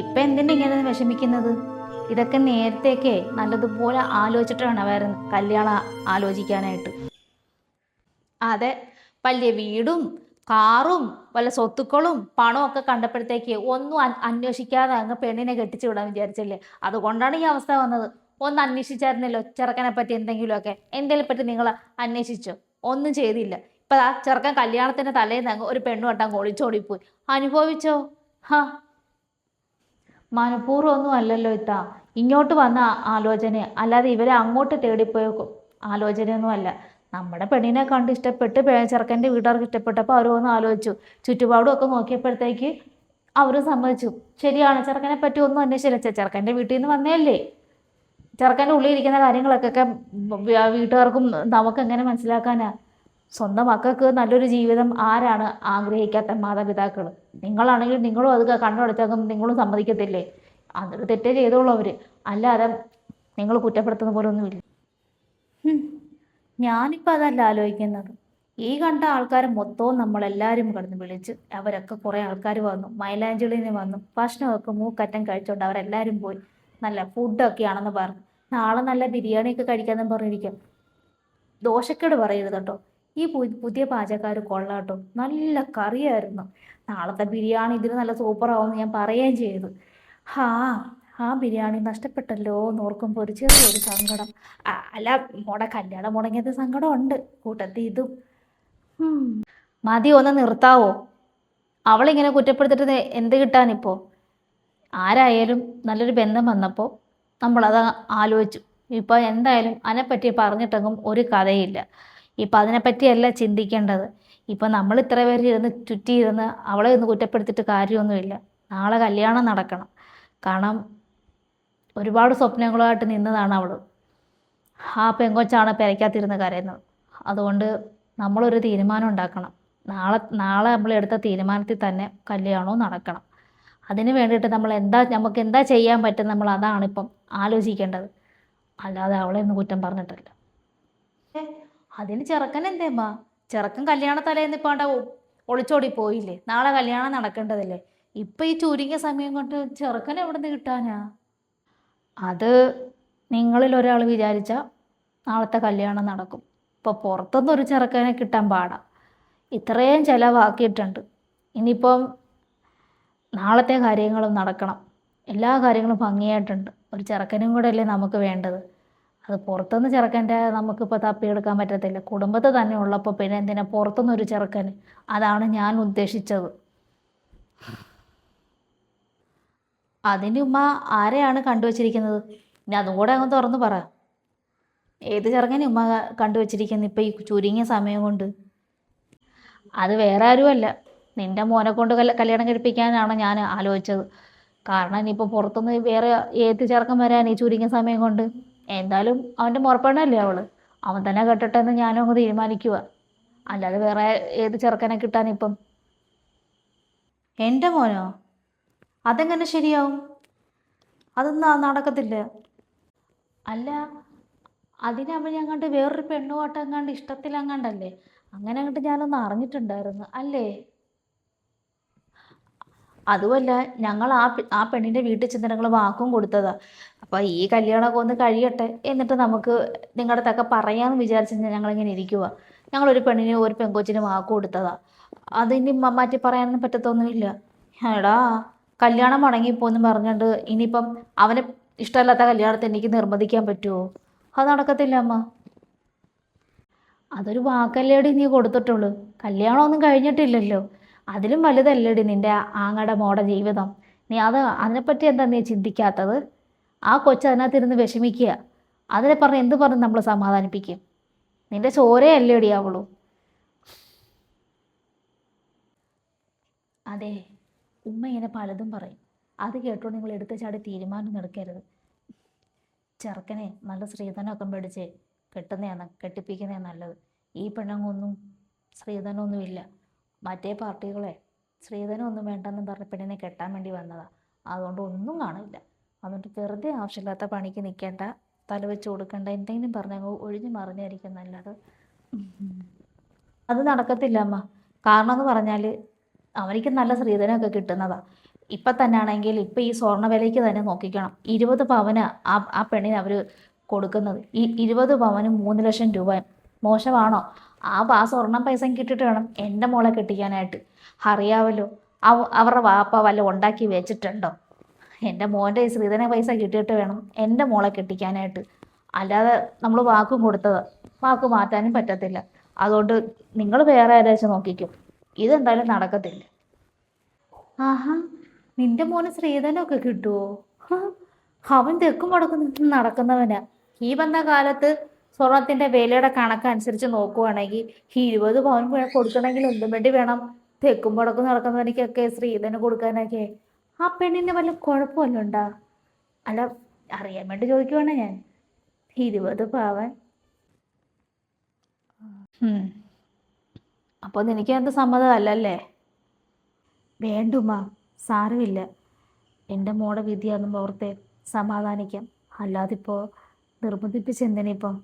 ഇപ്പം എന്തിനാ ഇങ്ങനെ വിഷമിക്കുന്നത്? ഇതൊക്കെ നേരത്തേക്കേ നല്ലതുപോലെ ആലോചിച്ചിട്ടാണ് അവർ കല്യാണം ആലോചിക്കാനായിട്ട്. അതെ വലിയ വീടും കാറും വല്ല സ്വത്തുക്കളും പണവും ഒക്കെ കണ്ടപ്പോഴത്തേക്ക് ഒന്നും അന്വേഷിക്കാതെ അങ്ങ് പെണ്ണിനെ കെട്ടിച്ചു വിടാൻ വിചാരിച്ചില്ലേ? അതുകൊണ്ടാണ് ഈ അവസ്ഥ വന്നത്. ഒന്ന് അന്വേഷിച്ചായിരുന്നല്ലോ ചെറുക്കനെ പറ്റി എന്തെങ്കിലുമൊക്കെ. എന്തെങ്കിലും പറ്റി നിങ്ങൾ അന്വേഷിച്ചോ? ഒന്നും ചെയ്തില്ല. ഇപ്പൊ ആ ചെറുക്കൻ കല്യാണത്തിന്റെ തലേന്ന് അങ്ങ് ഒരു പെണ്ണു കെട്ടാൻ ഒളിച്ചോടിപ്പോയി. അനുഭവിച്ചോ? ഹാ മനഃപൂർവം ഒന്നും അല്ലല്ലോ ഇത്ത. ഇങ്ങോട്ട് വന്ന ആലോചന. അല്ലാതെ ഇവരെ അങ്ങോട്ട് തേടിപ്പോയ ആലോചനയൊന്നും അല്ല നമ്മുടെ പെണ്ണിനെ കണ്ട് ഇഷ്ടപ്പെട്ട് ചെറുക്കന്റെ വീട്ടുകാർക്ക് ഇഷ്ടപ്പെട്ടപ്പോൾ അവരും ഒന്ന് ആലോചിച്ചു. ചുറ്റുപാടും ഒക്കെ നോക്കിയപ്പോഴത്തേക്ക് അവരും സമ്മതിച്ചു. ശരിയാണ് ചെറുക്കനെ പറ്റി ഒന്നും അന്വേഷിച്ചില്ല. ചെറുക്കന്റെ വീട്ടിൽ നിന്ന് വന്നേയല്ലേ ചെറുക്കന്റെ ഉള്ളിൽ ഇരിക്കുന്ന കാര്യങ്ങളൊക്കെ വീട്ടുകാർക്കും നമുക്ക് എങ്ങനെ മനസ്സിലാക്കാനാ? സ്വന്തം മക്കൾക്ക് നല്ലൊരു ജീവിതം ആരാണ് ആഗ്രഹിക്കാത്ത മാതാപിതാക്കൾ? നിങ്ങളാണെങ്കിൽ നിങ്ങളും അത് കണ്ണുടച്ചേക്കും നിങ്ങളും സമ്മതിക്കത്തില്ലേ? അതൊരു തെറ്റേ ചെയ്തോളൂ അവർ. അല്ലാതെ നിങ്ങൾ കുറ്റപ്പെടുത്തുന്ന പോലെ ഒന്നുമില്ല. ഞാനിപ്പോൾ അതല്ല ആലോചിക്കുന്നത്. ഈ കണ്ട ആൾക്കാർ മൊത്തവും നമ്മളെല്ലാവരും കിടന്ന് വിളിച്ച് അവരൊക്കെ കുറേ ആൾക്കാർ വന്നു. മൈലാഞ്ചിളിന് വന്നു. ഭക്ഷണമൊക്കെ മൂക്കറ്റം കഴിച്ചോണ്ട് അവരെല്ലാവരും പോയി. നല്ല ഫുഡൊക്കെയാണെന്ന് പറഞ്ഞു. നാളെ നല്ല ബിരിയാണിയൊക്കെ കഴിക്കാമെന്ന് പറഞ്ഞിരിക്കും. ദോശക്കേട് പറയരുത് കേട്ടോ. ഈ പുതിയ പാചകക്കാർ കൊള്ളാട്ടോ. നല്ല കറിയായിരുന്നു. നാളത്തെ ബിരിയാണി ഇതിന് നല്ല സൂപ്പറാവുമെന്ന് ഞാൻ പറയുകയും ചെയ്തു. ഹാ ആ ബിരിയാണി നഷ്ടപ്പെട്ടല്ലോ എന്ന് ഓർക്കുമ്പോൾ ഒരു ചെറിയൊരു സങ്കടം. അല്ല മോടെ കല്യാണം മുടങ്ങിയത് സങ്കടമുണ്ട്. കൂട്ടത്തിൽ ഇതും. മതി ഒന്ന് നിർത്താവോ? അവളിങ്ങനെ കുറ്റപ്പെടുത്തിട്ട് എന്ത് കിട്ടാനിപ്പോൾ ആരായാലും നല്ലൊരു ബന്ധം വന്നപ്പോൾ നമ്മളത് ആലോചിച്ചു. ഇപ്പോൾ എന്തായാലും അതിനെപ്പറ്റി പറഞ്ഞിട്ടെങ്കിലും ഒരു കഥയില്ല. ഇപ്പം അതിനെപ്പറ്റിയല്ല ചിന്തിക്കേണ്ടത്. ഇപ്പം നമ്മൾ ഇത്ര പേര് ഇരുന്ന് ചുറ്റിയിരുന്ന് അവളെ ഒന്ന് കുറ്റപ്പെടുത്തിയിട്ട് കാര്യമൊന്നുമില്ല. നാളെ കല്യാണം നടക്കണം. കാരണം ഒരുപാട് സ്വപ്നങ്ങളുമായിട്ട് നിന്നതാണ് അവൾ ആ പെങ്കൊച്ചാണ് പെരയ്ക്കകത്തിരുന്ന് കരയുന്നത്. അതുകൊണ്ട് നമ്മളൊരു തീരുമാനം ഉണ്ടാക്കണം. നാളെ നാളെ നമ്മൾ എടുത്ത തീരുമാനത്തിൽ തന്നെ കല്യാണവും നടക്കണം. അതിന് വേണ്ടിയിട്ട് നമ്മൾ എന്താ നമുക്ക് എന്താ ചെയ്യാൻ പറ്റും നമ്മൾ അതാണ് ഇപ്പം ആലോചിക്കേണ്ടത്. അല്ലാതെ അവളെ ഒന്ന് കുറ്റം പറഞ്ഞിട്ടല്ല. അതിന് ചെറുക്കൻ എന്തേമ്മാ ചെറുക്കൻ കല്യാണ തലേന്ന് ഇപ്പാണ്ട ഒളിച്ചോടി പോയില്ലേ? നാളെ കല്യാണം നടക്കേണ്ടതല്ലേ? ഇപ്പം ഈ ചുരുങ്ങിയ സമയം കൊണ്ട് ചെറുക്കൻ എവിടെ നിന്ന് കിട്ടാനാ? അത് നിങ്ങളിൽ ഒരാൾ വിചാരിച്ചാൽ നാളത്തെ കല്യാണം നടക്കും. ഇപ്പോൾ പുറത്തുനിന്ന് ഒരു ചെറുക്കനെ കിട്ടാൻ പാടാ. ഇത്രയും ചിലവാക്കിയിട്ടുണ്ട്. ഇനിയിപ്പം നാളത്തെ കാര്യങ്ങളും നടക്കണം. എല്ലാ കാര്യങ്ങളും ഭംഗിയായിട്ടുണ്ട്. ഒരു ചെറുക്കനും കൂടെ അല്ലേ നമുക്ക് വേണ്ടത്. അത് പുറത്തുനിന്ന് ചെറുക്കന്റെ നമുക്കിപ്പോൾ തപ്പിയെടുക്കാൻ പറ്റത്തില്ല. കുടുംബത്തിൽ തന്നെ ഉള്ളപ്പോൾ പിന്നെ എന്തിനാ പുറത്തുനിന്ന് ഒരു ചെറുക്കൻ അതാണ് ഞാൻ ഉദ്ദേശിച്ചത്. അതിന് ഉമ്മ ആരെയാണ് കണ്ടുവച്ചിരിക്കുന്നത്? ഇനി അതും കൂടെ അങ്ങ് തുറന്ന് പറ. ഏത് ചെറുക്കനെ ഉമ്മ കണ്ടുവച്ചിരിക്കുന്നത് ഇപ്പം ഈ ചുരുങ്ങിയ സമയം കൊണ്ട്? അത് വേറെ ആരുമല്ല. നിന്റെ മോനെ കൊണ്ട് കൽ കല്യാണം കഴിപ്പിക്കാനാണ് ഞാൻ ആലോചിച്ചത്. കാരണം ഇനിയിപ്പോൾ പുറത്തുനിന്ന് വേറെ ഏത് ചെറുക്കൻ വരാൻ ഈ ചുരുങ്ങിയ സമയം കൊണ്ട്? എന്തായാലും അവന്റെ മുറപ്പെണ്ണല്ലേ അവൾ? അവൻ തന്നെ കെട്ടട്ടെ എന്ന് ഞാനും അങ്ങ് തീരുമാനിക്കുക അല്ലാതെ വേറെ ഏത് ചെറുക്കനെ കിട്ടാനിപ്പം എന്റെ മോനോ? അതെങ്ങനെ ശരിയാവും? അതൊന്നും നടക്കത്തില്ല. അല്ല അതിനവൻ ഞങ്ങണ്ട് വേറൊരു പെണ്ണുമായിട്ട് എങ്ങാണ്ട് ഇഷ്ടത്തിലെങ്ങാണ്ടല്ലേ? അങ്ങനെ അങ്ങോട്ട് ഞാനൊന്ന് അറിഞ്ഞിട്ടുണ്ടായിരുന്നു. അല്ലേ? അതുമല്ല ഞങ്ങൾ ആ ആ പെണ്ണിന്റെ വീട്ടിൽ ചെന്ന് ഞങ്ങൾ വാക്കും കൊടുത്തതാ. അപ്പോൾ ഈ കല്യാണമൊക്കെ ഒന്ന് കഴിയട്ടെ. എന്നിട്ട് നമുക്ക് നിങ്ങളുടെ അടുത്തൊക്കെ പറയാമെന്ന് വിചാരിച്ച് ഞങ്ങളിങ്ങനെ ഇരിക്കുക ഒരു പെണ്ണിന് ഒരു പെങ്കൊച്ചിന് വാക്ക് കൊടുത്തതാ. അതിനി മാറ്റി പറയാനൊന്നും പറ്റത്തൊന്നുമില്ല. എടാ കല്യാണം മുടങ്ങിപ്പോന്ന് പറഞ്ഞുകൊണ്ട് ഇനിയിപ്പം അവന് ഇഷ്ടമല്ലാത്ത കല്യാണത്തെ എനിക്ക് നിർബന്ധിക്കാൻ പറ്റുമോ അത് നടക്കത്തില്ല അമ്മ. അതൊരു വാക്കല്ലേടി നീ കൊടുത്തിട്ടുള്ളൂ. കല്യാണമൊന്നും കഴിഞ്ഞിട്ടില്ലല്ലോ. അതിലും വലുതല്ലടി നിന്റെ ആങ്ങടെ മോടെ ജീവിതം. നീ അത് അതിനെപ്പറ്റി എന്താ നീ ചിന്തിക്കാത്തത്? ആ കൊച്ച് അതിനകത്തിരുന്ന് വിഷമിക്കുക. അതിനെ പറഞ്ഞ് എന്ത് പറഞ്ഞ് നമ്മൾ സമാധാനിപ്പിക്കും? നിന്റെ ചോരയല്ലേടി അവളു? അതെ ഉമ്മ ഇങ്ങനെ പലതും പറയും. അത് കേട്ടോ നിങ്ങൾ എടുത്ത ചാടി തീരുമാനം എടുക്കരുത്. ചെറുക്കനെ നല്ല സ്ത്രീധനമൊക്കെ മേടിച്ച് കെട്ടുന്നതാണ് കെട്ടിപ്പിക്കുന്നതാണ് നല്ലത്. ഈ പെണ്ണങ്ങൊന്നും സ്ത്രീധനമൊന്നുമില്ല. മറ്റേ പാർട്ടികളെ സ്ത്രീധനമൊന്നും വേണ്ടെന്ന് പറഞ്ഞ പെണ്ണിനെ കെട്ടാൻ വേണ്ടി വന്നതാണ് അതുകൊണ്ട് ഒന്നും കാണില്ല. അതുകൊണ്ട് വെറുതെ ആവശ്യമില്ലാത്ത പണിക്ക് നിൽക്കേണ്ട തലവെച്ച് കൊടുക്കേണ്ട എന്തെങ്കിലും പറഞ്ഞങ്ങ് ഒഴിഞ്ഞു മറിഞ്ഞായിരിക്കും നല്ലത്. അത് നടക്കത്തില്ല അമ്മ. കാരണം എന്ന് പറഞ്ഞാൽ അവനിക്ക് നല്ല സ്ത്രീധനമൊക്കെ കിട്ടുന്നതാ. ഇപ്പം തന്നെ ആണെങ്കിൽ ഇപ്പം ഈ സ്വർണ വിലയ്ക്ക് തന്നെ നോക്കിക്കണം. ഇരുപത് പവന് ആ ആ പെണ്ണിന് അവർ കൊടുക്കുന്നത്. ഈ ഇരുപത് പവനും മൂന്ന് ലക്ഷം രൂപ. മോശമാണോ? ആ ആ സ്വർണം പൈസ കിട്ടിയിട്ട് വേണം എന്റെ മോളെ കെട്ടിക്കാനായിട്ട്. അറിയാമല്ലോ അവ അവരുടെ വാപ്പ വല്ല ഉണ്ടാക്കി വെച്ചിട്ടുണ്ടോ? എന്റെ മോന്റെ ശ്രീധന പൈസ കിട്ടിയിട്ട് വേണം എന്റെ മോളെ കെട്ടിക്കാനായിട്ട്. അല്ലാതെ നമ്മൾ വാക്കും കൊടുത്തത്. വാക്ക് മാറ്റാനും പറ്റത്തില്ല. അതുകൊണ്ട് നിങ്ങൾ വേറെ ആരാച്ചും നോക്കിക്കും. ഇതെന്തായാലും നടക്കത്തില്ല. ആഹാ നിന്റെ മോന് ശ്രീധനമൊക്കെ കിട്ടുമോ അവൻ തെക്കും വടക്കും നടക്കുന്നവനാ. ഈ വന്ന കാലത്ത് സ്വർണത്തിന്റെ വിലയുടെ കണക്കനുസരിച്ച് നോക്കുവാണെങ്കിൽ ഈ ഇരുപത് പവൻ കൊടുക്കണമെങ്കിൽ എന്തും വേണ്ടി വേണം. തെക്കും പുടക്കും നടക്കുന്നവനിക്കൊക്കെ ശ്രീധനം കൊടുക്കാനൊക്കെ. ആ പെണ്ണിന് വല്ല കുഴപ്പമല്ലോ ഉണ്ടാ? അല്ല അറിയാൻ വേണ്ടി ചോദിക്കുവാണ് ഞാൻ. ഇരുപത് പവൻ. അപ്പോൾ നിനക്ക് എന്ത് സമ്മതമല്ലല്ലേ വേണ്ടുമ്മ സാരമില്ല. എന്റെ മോടെ വിധിയാണെന്ന് ഓർത്തെ സമാധാനിക്കാം. അല്ലാതിപ്പോ നിർബന്ധിപ്പിച്ച് എന്തിനിപ്പം?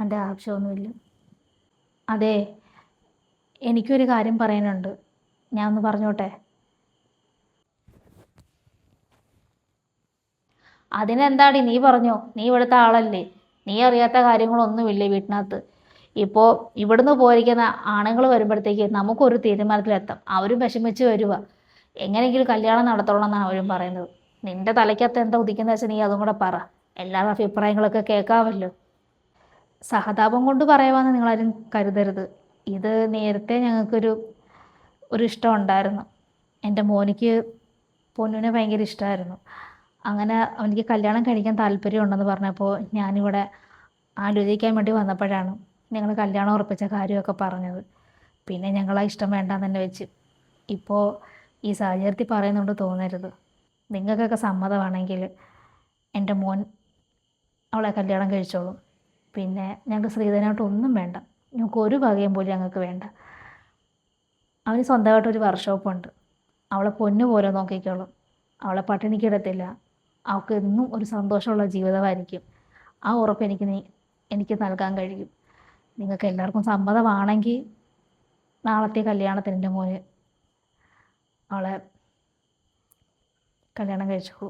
എന്റെ ആവശ്യമൊന്നുമില്ല. അതെ എനിക്കൊരു കാര്യം പറയാനുണ്ട്. ഞാൻ ഒന്ന് പറഞ്ഞോട്ടെ? അതിനെന്താടി നീ പറഞ്ഞോ? നീ ഇവിടുത്തെ ആളല്ലേ? നീ അറിയാത്ത കാര്യങ്ങളൊന്നുമില്ലേ വീട്ടിനകത്ത്? ഇപ്പോൾ ഇവിടുന്ന് പോയിരിക്കുന്ന ആണുങ്ങൾ വരുമ്പോഴത്തേക്ക് നമുക്കൊരു തീരുമാനത്തിലെത്താം. അവരും വിഷമിച്ച് വരിക എങ്ങനെയെങ്കിലും കല്യാണം നടത്തോളണം എന്നാണ് അവരും പറയുന്നത്. നിന്റെ തലയ്ക്കകത്ത് എന്താ ഉദിക്കുന്നത് വെച്ചാൽ നീ അതും കൂടെ പറ. എല്ലാവരുടെ അഭിപ്രായങ്ങളൊക്കെ കേൾക്കാമല്ലോ. സഹതാപം കൊണ്ട് പറയുവാന്ന് നിങ്ങളാരും കരുതരുത്. ഇത് നേരത്തെ ഞങ്ങൾക്കൊരു ഒരു ഇഷ്ടം ഉണ്ടായിരുന്നു. എന്റെ മോനിക്ക് പൊന്നുവിനെ ഭയങ്കര ഇഷ്ടമായിരുന്നു അങ്ങനെ അവനിക്ക് കല്യാണം കഴിക്കാൻ താല്പര്യമുണ്ടെന്ന് പറഞ്ഞപ്പോൾ ഞാനിവിടെ ആലോചിക്കാൻ വേണ്ടി വന്നപ്പോഴാണ് നിങ്ങൾ കല്യാണം ഉറപ്പിച്ച കാര്യമൊക്കെ പറഞ്ഞത്. പിന്നെ ഞങ്ങളെ ഇഷ്ടം വേണ്ടാന്ന് തന്നെ വെച്ച്. ഇപ്പോൾ ഈ സാഹചര്യത്തിൽ പറയുന്നുണ്ട് തോന്നരുത്. നിങ്ങൾക്കൊക്കെ സമ്മതമാണെങ്കിൽ എന്റെ മോൻ അവളെ കല്യാണം കഴിച്ചോളും. പിന്നെ ഞങ്ങൾക്ക് ശ്രീധനായിട്ട് ഒന്നും വേണ്ട. ഞങ്ങൾക്ക് ഒരു വകയും പോലും ഞങ്ങൾക്ക് വേണ്ട. അവന് സ്വന്തമായിട്ടൊരു വർക്ക്ഷോപ്പുണ്ട് അവളെ പൊന്നു പോലെ നോക്കിക്കോളും. അവളെ പട്ടിണിക്കിടത്തില്ല അവൾക്ക് എന്നും ഒരു സന്തോഷമുള്ള ജീവിതമായിരിക്കും. ആ ഉറപ്പ് എനിക്ക് നീ എനിക്ക് നൽകാൻ കഴിയും. നിങ്ങൾക്ക് എല്ലാവർക്കും സമ്മതമാണെങ്കിൽ നാളത്തെ കല്യാണത്തിന് എന്റെ മോന് അവളെ കല്യാണം കഴിച്ചോളൂ.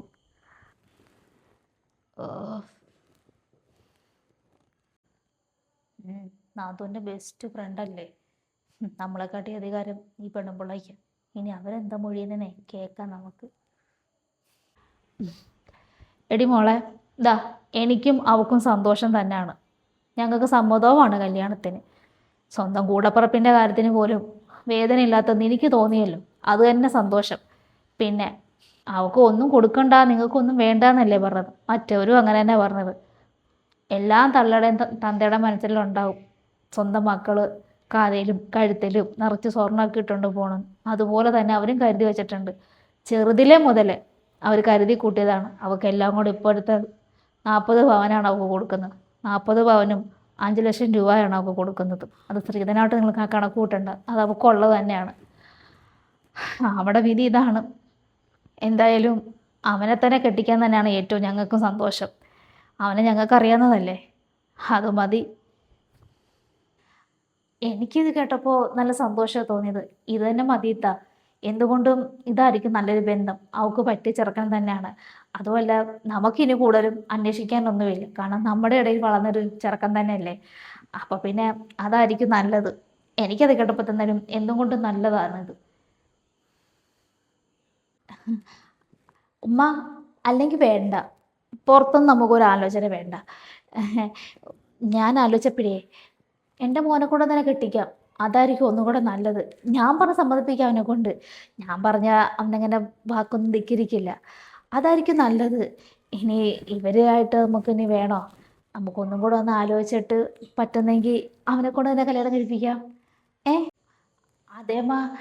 നാത്തൂന്റെ ബെസ്റ്റ് ഫ്രണ്ടല്ലേ നമ്മളെക്കാട്ടി അധികാരം ഈ പെണ്ണുമ്പിള്ളയ്ക്ക്. ഇനി അവരെന്താ മൊഴിയെന്നെ കേൾക്കാം നമുക്ക്. എടി മോളെ ഇതാ എനിക്കും അവൾക്കും സന്തോഷം തന്നെയാണ്. ഞങ്ങൾക്ക് സമ്മതവുമാണ് കല്യാണത്തിന്. സ്വന്തം കൂടപ്പറപ്പിന്റെ കാര്യത്തിന് പോലും വേദന ഇല്ലാത്തതെന്ന് എനിക്ക് തോന്നിയല്ലോ. അത് തന്നെ സന്തോഷം. പിന്നെ അവൾക്ക് ഒന്നും കൊടുക്കണ്ട നിങ്ങൾക്കൊന്നും വേണ്ട എന്നല്ലേ പറഞ്ഞത്. മറ്റവരും അങ്ങനെ തന്നെ പറഞ്ഞത്. എല്ലാം തള്ളയുടെയും ത- തന്തയുടെ മനസ്സിലുണ്ടാവും. സ്വന്തം മക്കൾ കാതയിലും കഴുത്തിലും നിറച്ച് സ്വർണമൊക്കെ ഇട്ടുകൊണ്ട് പോകണം അതുപോലെ തന്നെ അവരും കരുതി വെച്ചിട്ടുണ്ട്. ചെറുതിലെ മുതൽ അവർ കരുതി കൂട്ടിയതാണ്. അവൾക്ക് എല്ലാം കൂടെ ഇപ്പോഴത്തെ നാൽപ്പത് പവനാണ് അവൾക്ക് കൊടുക്കുന്നത്. നാൽപ്പത് പവനും അഞ്ച് ലക്ഷം രൂപയാണ് അവൾക്ക് കൊടുക്കുന്നത്. അത് സ്ത്രീധനായിട്ട് നിങ്ങൾക്ക് ആ കണക്ക് കൂട്ടണ്ട അത് അവൾക്കുള്ളത് തന്നെയാണ്. അവിടെ വിധി ഇതാണ്. എന്തായാലും അവനെ തന്നെ കെട്ടിക്കാൻ തന്നെയാണ് ഏറ്റവും ഞങ്ങൾക്കും സന്തോഷം. അവനെ ഞങ്ങൾക്ക് അറിയാവുന്നതല്ലേ അത് മതി. എനിക്കിത് കേട്ടപ്പോൾ നല്ല സന്തോഷമാണ് തോന്നിയത്. ഇത് തന്നെ മതിയിത്ത. എന്തുകൊണ്ടും ഇതായിരിക്കും നല്ലൊരു ബന്ധം. അവൾക്ക് പറ്റിയ തന്നെയാണ്. അതുമല്ല നമുക്കിനി കൂടുതലും അന്വേഷിക്കാനൊന്നുമില്ല. കാരണം നമ്മുടെ ഇടയിൽ വളർന്നൊരു ചെറുക്കൻ തന്നെയല്ലേ. അപ്പോൾ പിന്നെ അതായിരിക്കും നല്ലത്. എനിക്കത് കേട്ടപ്പോൾ തന്നാലും എന്തും കൊണ്ടും ഇത്. ഉമ്മ അല്ലെങ്കിൽ വേണ്ട. പുറത്തൊന്നും നമുക്കൊരു ആലോചന വേണ്ട. ഞാൻ ആലോചിച്ചപ്പോഴേ എന്റെ മോനെ കൊണ്ട് തന്നെ കെട്ടിക്കാം. അതായിരിക്കും ഒന്നും കൂടെ നല്ലത്. ഞാൻ പറഞ്ഞ് സമ്മതിപ്പിക്കാം അവനെ കൊണ്ട്. ഞാൻ പറഞ്ഞ അവനങ്ങനെ വാക്കൊന്നും ധിക്കരിക്കില്ല. അതായിരിക്കും നല്ലത്. ഇനി ഇവരായിട്ട് നമുക്ക് ഇനി വേണോ? നമുക്കൊന്നും കൂടെ ഒന്ന് ആലോചിച്ചിട്ട് പറ്റുന്നെങ്കിൽ അവനെ കൊണ്ട് തന്നെ കല്യാണം കഴിപ്പിക്കാം. ഏ? അതേമാ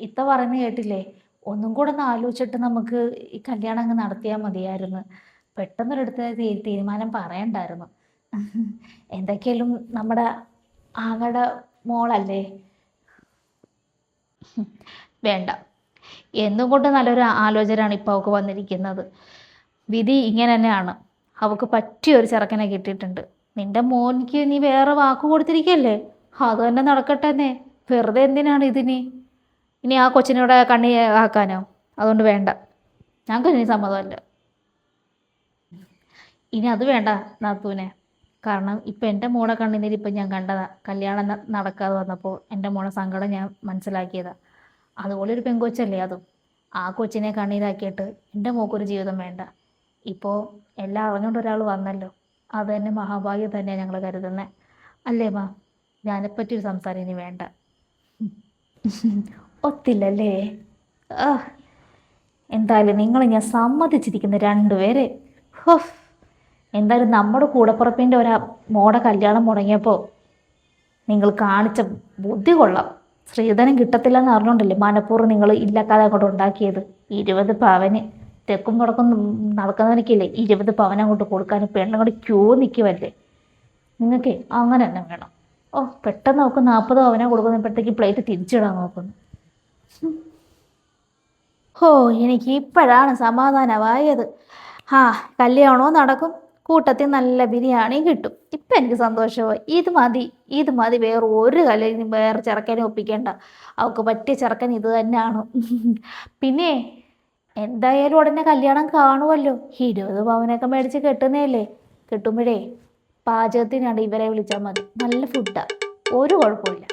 ഇത്ത പറയുന്നത് കേട്ടില്ലേ? ഒന്നും കൂടെ ഒന്ന് ആലോചിച്ചിട്ട് നമുക്ക് ഈ കല്യാണം അങ്ങ് നടത്തിയാൽ മതിയായിരുന്നു. പെട്ടെന്നൊരിടത്ത് തീരുമാനം പറയണ്ടായിരുന്നു. എന്തൊക്കെയാലും നമ്മുടെ ആങ്ങളുടെ മോളല്ലേ? വേണ്ട. എന്നും കൊണ്ട് നല്ലൊരു ആലോചനയാണ് ഇപ്പോൾ അവൾക്ക് വന്നിരിക്കുന്നത്. വിധി ഇങ്ങനെ തന്നെയാണ് അവൾക്ക് പറ്റിയ ഒരു ചെറുക്കനെ കിട്ടിയിട്ടുണ്ട്. നിന്റെ മോനിക്ക് നീ വേറെ വാക്ക് കൊടുത്തിരിക്കല്ലേ? അത് തന്നെ നടക്കട്ടെ എന്നേ വെറുതെ എന്തിനാണ് ഇതിനി? ഇനി ആ കൊച്ചിനോടെ കണ്ണി ആക്കാനോ? അതുകൊണ്ട് വേണ്ട. ഞങ്ങൾക്ക് ഇനി സമ്മതമല്ല. ഇനി അത് വേണ്ട നാത്തൂനെ. കാരണം ഇപ്പം എന്റെ മോളെ കണ്ണുനീര് ഇപ്പം ഞാൻ കണ്ടതാ കല്യാണം നടക്കാതെ വന്നപ്പോൾ എന്റെ മോളെ സങ്കടം ഞാൻ മനസ്സിലാക്കിയതാ. അതുപോലെ ഒരു പെങ്കൊച്ചല്ലേ അതും. ആ കൊച്ചിനെ കണ്ണീരാക്കിയിട്ട് എന്റെ മോക്കൊരു ജീവിതം വേണ്ട. ഇപ്പോൾ എല്ലാം അറിഞ്ഞുകൊണ്ട് ഒരാൾ വന്നല്ലോ. അത് തന്നെ മഹാഭാഗ്യം തന്നെയാണ് ഞങ്ങൾ കരുതുന്നേ. അല്ലേ മാ? ഞാനെപ്പറ്റി ഒരു സംസാരം ഇനി വേണ്ട. ഒത്തില്ലല്ലേ? എന്തായാലും നിങ്ങൾ ഞാൻ സമ്മതിച്ചിരിക്കുന്ന രണ്ടുപേരെ. ഹോ. എന്തായാലും നമ്മുടെ കൂടപ്പുറപ്പിന്റെ ഒരു മോടെ കല്യാണം മുടങ്ങിയപ്പോൾ നിങ്ങൾ കാണിച്ച ബുദ്ധി കൊള്ളാം. ശ്രീധനം കിട്ടത്തില്ല എന്ന് അറിഞ്ഞുകൊണ്ടല്ലേ മനഃപൂർവം നിങ്ങൾ ഇല്ലാക്കാതെ അങ്ങോട്ട് ഉണ്ടാക്കിയത്? ഇരുപത് പവന് തെക്കും തുടക്കം നടക്കുന്നവനക്കില്ലേ ഇരുപത് പവൻ അങ്ങോട്ട് കൊടുക്കാനും പെണ്ണങ്ങോട്ട് ക്യൂ നിൽക്കുമല്ലേ നിങ്ങൾക്ക് അങ്ങനെ തന്നെ വേണം. ഓ പെട്ടെന്ന് നോക്ക് നാൽപ്പത് പവനെ കൊടുക്കുന്നപ്പോഴത്തേക്ക് പ്ലേറ്റ് തിരിച്ചിടാൻ നോക്കുന്നു. ഓ എനിക്ക് ഇപ്പോഴാണ് സമാധാനമായത്. ആ കല്യാണവും നടക്കും. കൂട്ടത്തിൽ നല്ല ബിരിയാണി കിട്ടും. ഇപ്പം എനിക്ക് സന്തോഷമായി ഇത് മതി ഇത് മതി. വേറെ ഒരു കലയും വേറെ ചെറുക്കനെ ഒപ്പിക്കേണ്ട. അവൾക്ക് പറ്റിയ ചെറുക്കൻ ഇത് തന്നെയാണ്. പിന്നെ എന്തായാലും ഉടനെ കല്യാണം കാണുമല്ലോ ഇരുപത് പവനൊക്കെ മേടിച്ച് കെട്ടുന്നതല്ലേ? കെട്ടുമ്പോഴേ പാചകത്തിനാണ് ഇവരെ വിളിച്ചാൽ മതി. നല്ല ഫുഡാണ് ഒരു കുഴപ്പമില്ല